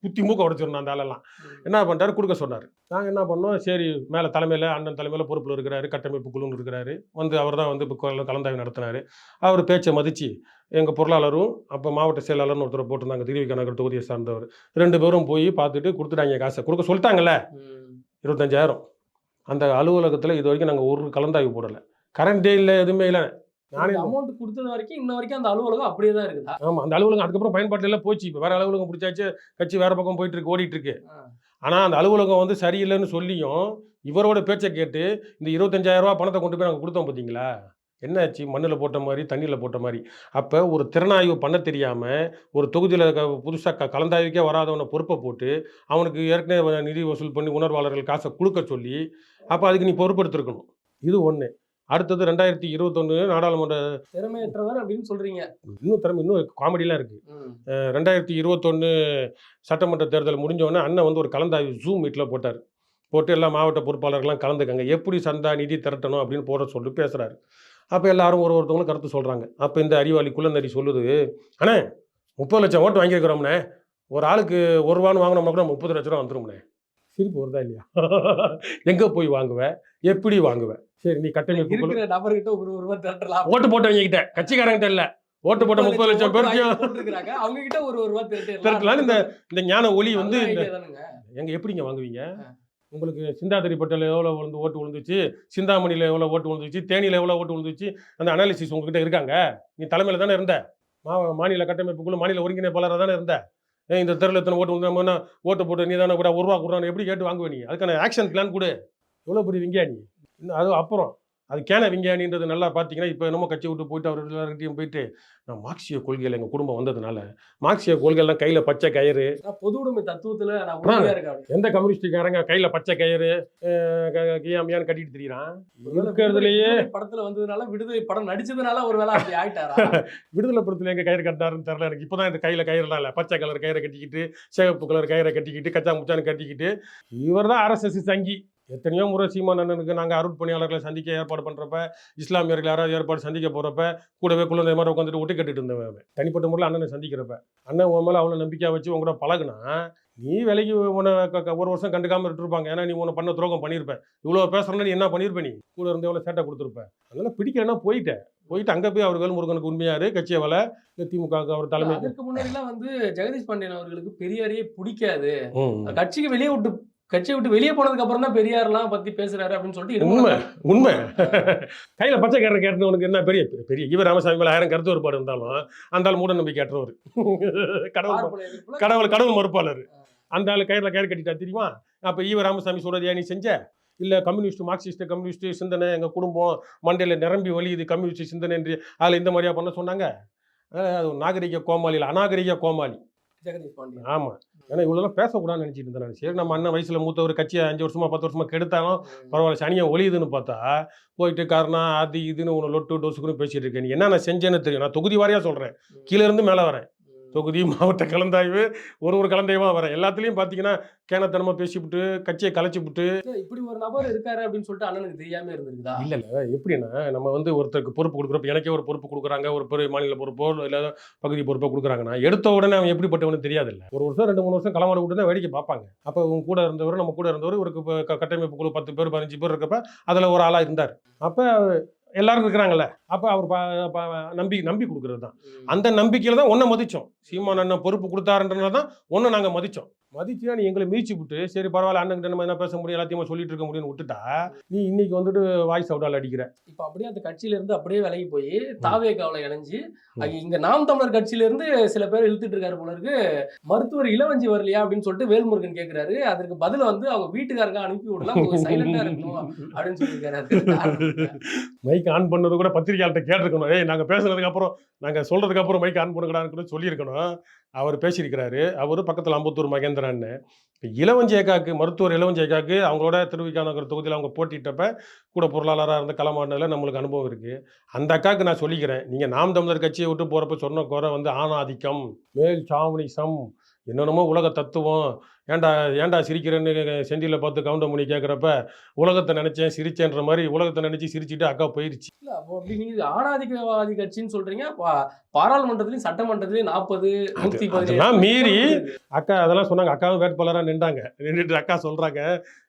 புத்தி மூக்க உடச்சிடணும் அந்த ஆளெல்லாம். என்ன பண்ணிட்டாரு கொடுக்க சொன்னார். நாங்கள் என்ன பண்ணோம்? சரி மேலே தலைமையில் அண்ணன் தலைமையில் பொறுப்பில் இருக்கிறாரு கட்டமைப்பு குழுன்னு இருக்கிறாரு. வந்து அவர் தான் வந்து இப்போ கல- கலந்தாய்வு நடத்தினார். அவர் பேச்சை மதித்து எங்கள் பொருளாளரும் அப்போ மாவட்ட செயலாளர்னு ஒருத்தர் போட்டிருந்தாங்க திருவிக நகர் தொகுதியை சார்ந்தவர். ரெண்டு பேரும் போய் பார்த்துட்டு கொடுத்துட்டாங்க காசை. கொடுக்க சொல்லிட்டாங்கல்ல. இருபத்தஞ்சாயிரம். அந்த அலுவலகத்தில் இது வரைக்கும் நாங்கள் ஒரு கலந்தாய்வு போடலை. கரண்டே இல்லை எதுவுமே இல்லை. நானே அமௌண்ட் கொடுத்தது வரைக்கும் இன்ன வரைக்கும் அந்த அலுவலகம் அப்படியே தான் இருக்குதா? ஆமாம் அந்த அலுவலகம் அதுக்கப்புறம் பயன்பாட்டில் எல்லாம் போச்சு. இப்போ வேற அலுவலகம் பிடிச்சாச்சு கட்சி வேற பக்கம் போயிட்டு இருக்கு ஓடிட்டு இருக்கு. ஆனால் அந்த அலுவலகம் வந்து சரியில்லைன்னு சொல்லியும் இவரோட பேச்சை கேட்டு இந்த இருபத்தஞ்சாயிரம் ரூபாய் பணத்தை கொண்டு போய் நாங்கள் கொடுத்தோம் பார்த்தீங்களா என்னாச்சு? மண்ணில் போட்ட மாதிரி தண்ணியில் போட்ட மாதிரி. அப்போ ஒரு திறனாய்வு பண்ண தெரியாமல் ஒரு தொகுதியில் புதுசாக க கலந்தாய்வுக்கே வராதவனை பொறுப்பை போட்டு அவனுக்கு ஏற்கனவே நிதி வசூல் பண்ணி உணர்வாளர்கள் காசை கொடுக்க சொல்லி அப்போ அதுக்கு நீ பொறுப்பெடுத்திருக்கணும். இது ஒன்று அடுத்தது ரெண்டாயிரத்தி இருபத்தொன்று நாடாளுமன்ற திறமையற்றவர் அப்படின்னு சொல்றீங்க. இன்னும் திறமை இன்னும் காமெடிலாம் இருக்குது. ரெண்டாயிரத்தி இருபத்தொன்று சட்டமன்ற தேர்தல் முடிஞ்சோடனே அண்ணன் வந்து ஒரு கலந்தாய்வு ஜூம் மீட்டில் போட்டார். போட்டு எல்லா மாவட்ட பொறுப்பாளர்கள்லாம் கலந்துக்கங்க. எப்படி சந்தா நிதி திரட்டணும் அப்படின்னு போட சொல்லி பேசுகிறாரு அப்போ எல்லாரும் ஒரு ஒருத்தவங்களும் கருத்து சொல்கிறாங்க அப்போ இந்த அறிவாளி குள்ளநரி சொல்லுது அண்ணே முப்பது லட்சம் ஓட்டு வாங்கியிருக்கிறோம்ண்ணே. ஒரு ஆளுக்கு ஒரு ரூபான்னு வாங்கினோம்னா கூட முப்பது லட்ச ரூபா வந்துரும்ண்ணே. சிரிப்பு வருதா இல்லையா? எங்கே போய் வாங்குவேன் எப்படி வாங்குவேன் சரி நீ கட்டமைப்பு நபர்கிட்ட ஒரு ஒரு ரூபாய் திரட்டலாம் ஓட்டு போட்டவங்க கிட்ட கட்சிக்காரங்கிட்ட இல்ல ஓட்டு போட்ட முப்பது லட்சம் போட்டுருக்காங்க அவங்க கிட்ட ஒரு ஒரு. திரட்டலாம்னு இந்த இந்த ஞான ஒளி வந்து. எங்க எப்படிங்க வாங்குவீங்க. உங்களுக்கு சிந்தாதிரி பட்டியல எவ்வளோ விழுந்து ஓட்டு விழுந்துச்சு? சிந்தாமணியில் எவ்வளோ ஓட்டு விழுந்துச்சு? தேனியில் எவ்வளோ ஓட்டு விழுந்துச்சு? அந்த அனாலிசிஸ் உங்ககிட்ட இருக்காங்க. நீ தலைமையில் தானே இருந்த. மா மாநில கட்டமைப்புக்குள்ள மாநில ஒருங்கிணைப்பாளராக தானே இருந்த. ஏன் இந்த தெருவில் எத்தனை ஓட்டு நம்ம ஓட்டு போட்டு நீ தானே கூட ஒரு ரூபா கொடுறான்னு எப்படி கேட்டு வாங்குவ நீ? அதுக்கான ஆக்ஷன் பிளான் கொடு. எவ்வளோ பெரிய விஞ்ஞானி. இன்னும் அது அப்புறம். அது கேன விஞ்ஞானின்றது நல்லா பார்த்தீங்கன்னா இப்போ என்னமோ கட்சி விட்டு போயிட்டு அவர் எல்லார்கிட்டையும் போயிட்டு நான் மார்க்சிய கொள்கையில் எங்கள் குடும்பம் வந்ததுனால மார்க்சிய கொள்கையெல்லாம் கையில் பச்சை கயிறு. பொது உடைமை தத்துவத்துல எந்த கம்யூனிஸ்டுக்காரங்க கையில் பச்சை கயிறு கியாமியான்னு கட்டிட்டு திரியிறான்? இருக்கிறதுலயே படத்துல வந்ததுனால விடுதலை படம் நடிச்சதுனால ஒரு வேளை அப்படி ஆயிட்டாரா? விடுதலை படத்தில் எங்க கயிறு கட்டினாருன்னு தெரியல எனக்கு. இப்போதான் இந்த கையில் கயிறுலாம் இல்லை. பச்சை கலர் கயிறை கட்டிக்கிட்டு சிவப்பு கலர் கயிறை கட்டிக்கிட்டு கச்சா முச்சான்னு கட்டிக்கிட்டு இவர் தான் ஆர்எஸ்எஸ் சங்கி. எத்தனையோ முறை சீமான் அண்ணனுக்கு நாங்கள் அருட்பணியாளர்களை சந்திக்க ஏற்பாடு பண்ணுறப்ப இஸ்லாமியர்கள் யாராவது ஏற்பாடு சந்திக்க போகிறப்ப கூடவே குழந்தை மாதிரி உட்காந்துட்டு ஒட்டி கட்டிட்டு இருந்தவன். தனிப்பட்ட முறையில் அண்ணனை சந்திக்கிறப்ப. அண்ணன் உன் மேலே அவ்வளோ நம்பிக்கை வச்சு உங்களோட பழகுனா நீ விலைக்கு உன்னை ஒரு வருஷம் கண்டுக்காம இருப்பாங்க ஏன்னா நீ உன்னை பண்ண துரோகம் பண்ணியிருப்ப இவ்வளோ பேசுறேன்னா நீ என்ன பண்ணியிருப்ப நீ? கூட இருந்து எவ்வளோ சேட்டை கொடுத்துருப்ப. அதனால பிடிக்கலன்னா போயிட்டேன் போயிட்டு அங்கே போய் அவர் வேல்முருகனுக்கு உண்மையாரு கட்சியை வலை இந்த திமுகவுக்கு அவர் தலைமை அதுக்கு முன்னாடி எல்லாம் வந்து ஜெகதீஷ் பாண்டியன் அவர்களுக்கு பெரியாரையே பிடிக்காது. கட்சிக்கு வெளியே விட்டு கட்சியை விட்டு வெளியே போனதுக்கு அப்புறம் தான் பெரியார்லாம் பத்தி பேசுறாரு அப்படின்னு சொல்லிட்டு உண்மை உண்மை. கையில பச்சை கரை கேட்டவனுக்கு என்ன? பெரிய பெரிய இவ ராமசாமி மேல ஆயிரம் கருத்து ஒருபாடு இருந்தாலும் அந்த ஆள் மூட நம்பிக்கை ஏற்றவர் கடவுள் கடவுள் கடவுள் மறுப்பாளர். அந்த ஆள் கயிறுல கயிறு கட்டிட்டா தெரியுமா? அப்ப ஈவ ராமசாமி சொல்றதையா நீ செஞ்ச? இல்ல கம்யூனிஸ்ட் மார்க்சிஸ்ட் கம்யூனிஸ்ட் சிந்தனை எங்க குடும்பம் மண்டையில நிரம்பி வலியுது கம்யூனிஸ்ட் சிந்தனை என்று அதுல இந்த மாதிரியா பண்ண சொன்னாங்க? அது நாகரிக கோமாளி இல்ல அநாகரிக கோமாளி. ஜெகதீஷ் பாண்டியன். ஆமா. ஏன்னா இவ்வளவு பேசக்கூடாதுன்னு நினைச்சிட்டு இருந்தேன். சரி நம்ம அண்ணன் வயசுல மூத்தவர் கட்சியை அஞ்சு வருஷமா பத்து வருஷமா கெடுத்தாலும் பரவாயில்ல சனியை ஒளியுதுன்னு பார்த்தா போயிட்டு காரணா அது இதுன்னு உன்னை லொட்டு டொசுக்குன்னு பேசிட்டு இருக்கேன். என்ன நான் செஞ்சேன்னு தெரியும். நான் தொகுதி வாரியா சொல்றேன். கீழே இருந்து மேலே வரேன். தொகுதி மாவட்ட கலந்தாய்வு ஒரு ஒரு கலந்தாய்வா வரேன் எல்லாத்துலயும் பார்த்தீங்கன்னா கேனத்தனமா பேசிவிட்டு கட்சியை கலைச்சி விட்டு இப்படி ஒரு நபர் இருக்காரு அப்படின்னு சொல்லிட்டு அண்ணனுக்கு தெரியாம இருந்திருக்குதா? இல்ல இல்ல. எப்படின்னா நம்ம வந்து ஒருத்தருக்கு பொறுப்பு கொடுக்குறப்ப எனக்கே ஒரு பொறுப்பு கொடுக்குறாங்க ஒரு பெரிய மாநில பொறுப்போ இல்லை பகுதி பொறுப்போ கொடுக்குறாங்கன்னா எடுத்த உடனே அவன் எப்படிப்பட்டவனு தெரியாது இல்ல ஒரு வருஷம் ரெண்டு மூணு வருஷம் களமாட விட்டு வேடிக்கை பார்ப்பாங்க. அப்போ உங்க கூட இருந்தவர் நம்ம கூட இருந்தவர் ஒரு கட்டமைப்பு குழு பத்து பேர் பதினஞ்சு பேர் இருக்கப்ப அதுல ஒரு ஆளா இருந்தார். அப்ப எல்லாரும் இருக்கிறாங்கல்ல. அப்போ அவர் நம்பி நம்பி கொடுக்குறது தான் அந்த நம்பிக்கையில் தான் ஒன்றை மதித்தோம் சீமான் அண்ணன் பொறுப்பு கொடுத்தாருன்றதுனால தான் ஒன்று நாங்கள் மதித்தோம் மதிச்சுனா நீ எங்களை மீச்சு விட்டு சரி பரவாயில்ல அண்ணன் நம்ம என்ன பேச முடியும் எல்லாத்தையும் சொல்லிட்டு இருக்க முடியும்னு விட்டுட்டா நீ இன்னைக்கு வந்துட்டு வாய்ஸ் அவுட்டால் அடிக்கிற. இப்ப அப்படியே அந்த கட்சியில இருந்து அப்படியே விலகி போய் தாவேக்காவில இணைஞ்சு இங்க நாம் தமிழர் கட்சியில இருந்து சில பேர் இழுத்துட்டு இருக்காரு போல இருக்கு. மருத்துவர் இளவஞ்சி வரலையா அப்படின்னு சொல்லிட்டு வேல்முருகன் கேக்குறாரு. அதற்கு பதில வந்து அவங்க வீட்டுக்காரங்க அனுப்பி விடலாம் சைலண்டா இருக்கணும் அப்படின்னு சொல்லியிருக்காரு? மைக் ஆன் பண்ணது கூட பத்திரிகையாளர்கிட்ட கேட்டிருக்கணும். ஏய் நாங்கள் பேசுனதுக்கு அப்புறம் நாங்கள் சொல்றதுக்கு அப்புறம் மைக் ஆன் பண்ணுங்கடான்னு கூட சொல்லியிருக்கணும். அவர் பேசியிருக்கிறாரு. அவர் பக்கத்தில் அம்பத்தூர் மகேந்திரன்னு. இப்போ இளவஞ்சி மருத்துவர் இளவஞ்சேக்காக்கு அவங்களோட திருவிக்காநகர் தொகுதியில் அவங்க போட்டிட்டப்ப கூட பொருளாளராக இருந்த களமாடினதில் நம்மளுக்கு அனுபவம் இருக்குது அந்த அக்காவுக்கு நான் சொல்லிக்கிறேன். நீங்கள் நாம் தமிழர் கட்சியை விட்டு போகிறப்ப சொன்ன குறை வந்து ஆணாதிக்கம் மேல் சாவணிசம் என்னென்னமோ உலக தத்துவம். ஏன்டா ஏன்டா சிரிக்கிறேன்னு செந்தியில் பார்த்து கவுண்டர் பண்ணி கேட்குறப்ப உலகத்தை நினச்சேன் சிரிச்சேன்ற மாதிரி உலகத்தை நினச்சி சிரிச்சிட்டு அக்கா போயிருச்சு. இல்ல அப்போ அப்படி நீங்க ஆணாதிக்கவாதி கட்சின்னு சொல்றீங்க. பா- பாராளுமன்றத்திலயும் சட்டமன்றத்திலயும் நாற்பது நூத்தி அதெல்லாம் மீறி அக்கா அதெல்லாம் சொன்னாங்க. அக்காவும் வேட்பாளராக நின்றாங்க. நின்றுட்டு அக்கா சொல்கிறாங்க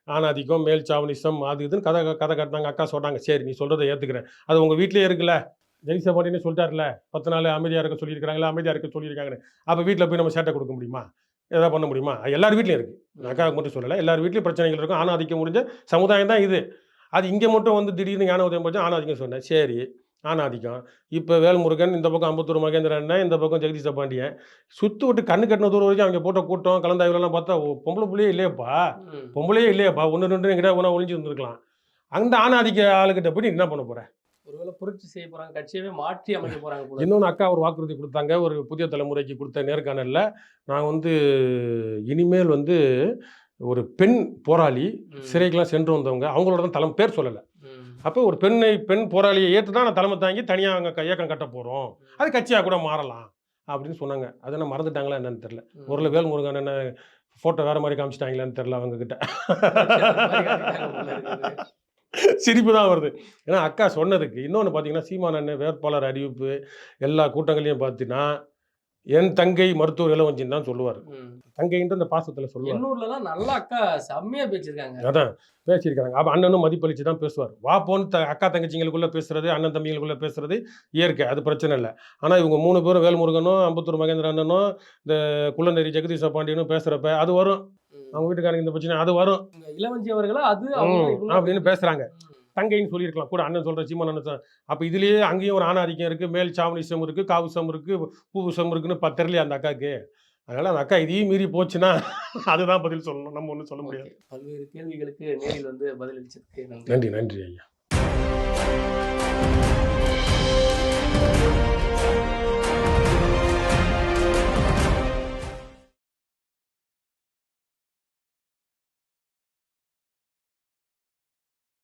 ஆணாதிக்கம் மேல் சாவனிசம் அது இதுன்னு கதை கதை கட்டினாங்க. அக்கா சொன்னாங்க சரி நீ சொல்கிறத ஏற்றுக்கிறேன் அது உங்கள் வீட்டிலேயே இருக்குல்ல? ஜெயிச பாட்டின்னு சொல்லிட்டார்ல பத்து நாள் அமைதியாக இருக்க சொல்லியிருக்காங்களா அமைதியாக இருக்க சொல்லியிருக்காங்கன்னு. அப்போ வீட்டில் போய் நம்ம சேட்டை கொடுக்க முடியுமா? எதாவது பண்ண முடியுமா? எல்லார் வீட்லையும் இருக்குது அக்காவுக்கு மட்டும் சொல்லலை எல்லார் வீட்லையும் பிரச்சனைகள் இருக்கும். ஆணாதிக்கம் முடிஞ்ச சமுதாயம் தான் இது. அது இங்கே மட்டும் வந்து திடீர்னு ஞான உதயம் போச்சு ஆணாதிக்கம் சொன்னேன். சரி ஆணாதிக்கம். இப்போ வேல்முருகன் இந்த பக்கம் அம்பத்தூர் மகேந்திரன் இந்த பக்கம் ஜெகதீஷ பாண்டியன். சுத்து விட்டு கண்ணு கட்டின தூரம் வரைக்கும் அவங்க போட்ட கூட்டம் கலந்தாய்வுலாம் பார்த்தா பொம்பளை புள்ளையே இல்லையப்பா. பொம்பளையே இல்லையாப்பா. ஒன்று ரெண்டு எங்கிட்ட ஒன்றா ஒளிஞ்சு இருந்திருக்கலாம் அந்த ஆணாதிக்க ஆளுகிட்ட போய் என்ன பண்ண போற? ஒருவேளை புரட்சி செய்ய போறாங்க கட்சியவே மாற்றி அமைக்க போறாங்க இன்னொன்று அக்கா ஒரு வாக்குறுதி கொடுத்தாங்க ஒரு புதிய தலைமுறைக்கு கொடுத்த நேர்காணலில். நான் வந்து இனிமேல் வந்து ஒரு பெண் போராளி. சிறைக்கெல்லாம் சென்று வந்தவங்க அவங்களோட தான் தலைமை பேர் சொல்லலை. அப்போ ஒரு பெண்ணை பெண் போராளியை ஏற்று தான் நான் தலைமை தாங்கி தனியாக அவங்க இயக்கம் கட்ட போகிறோம் அது கட்சியாக கூட மாறலாம் அப்படின்னு சொன்னாங்க. அதை என்ன மறந்துட்டாங்களா என்னன்னு தெரில. ஒரு வேல்முருகன் என்ன ஃபோட்டோ வேறு மாதிரி காமிச்சிட்டாங்களான்னு தெரில அவங்க கிட்ட சிரிப்பு தான் வருது. ஏன்னா அக்கா சொன்னதுக்கு. இன்னொன்று பார்த்தீங்கன்னா சீமான் அண்ணன் வேட்பாளர் அறிவிப்பு எல்லா கூட்டங்களையும் பார்த்தீங்கன்னா என் தங்கை மருத்துவர் இளவஞ்சின்னு தான் சொல்லுவார். தங்கைன்ற அந்த பாசத்தில் சொல்லுவார். எண்ணூர்லலாம் நல்லா அக்கா செம்மையா பேசியிருக்காங்க. அதான் பேசியிருக்காங்க. அப்போ அண்ணனும் மதிப்பளிச்சு தான் பேசுவார். வா போன்னு த அக்கா தங்கச்சிங்களுக்குள்ள பேசுறது அண்ணன் தம்பிங்களுக்குள்ள பேசுறது இயற்கை அது பிரச்சனை இல்லை. ஆனால் இவங்க மூணு பேரும் வேல்முருகனும் அம்பத்தூர் மகேந்திர அண்ணனும் இந்த குள்ளநெறி ஜெகதீச பாண்டியனும் பேசுறப்ப அது வரும். அவங்க வீட்டுக்காரங்க இந்த பிரச்சனை அது வரும். இளவஞ்சி அவர்களா? அது அப்படின்னு பேசுறாங்க. தங்கைன்னு சொல்லியிருக்கலாம். கூட அண்ணன் சொல்ற சீமான் அண்ணன் அப்ப இதுலயே அங்கேயும் ஒரு ஆணாதிக்கம் இருக்கு. மேல் சாவணிசம் இருக்கு காவுசம் இருக்கு பூவுசம் இருக்குன்னு ப- தெரியலையா அந்த அக்காக்கு. அதனால அந்த அக்கா இதையும் மீறி போச்சுன்னா அதுதான் பதில் சொல்லணும். நம்ம ஒன்றும் சொல்ல முடியாது. பல்வேறு கேள்விகளுக்கு நேரில் வந்து பதிலளிச்சதுக்கு நன்றி. நன்றி நன்றி ஐயா.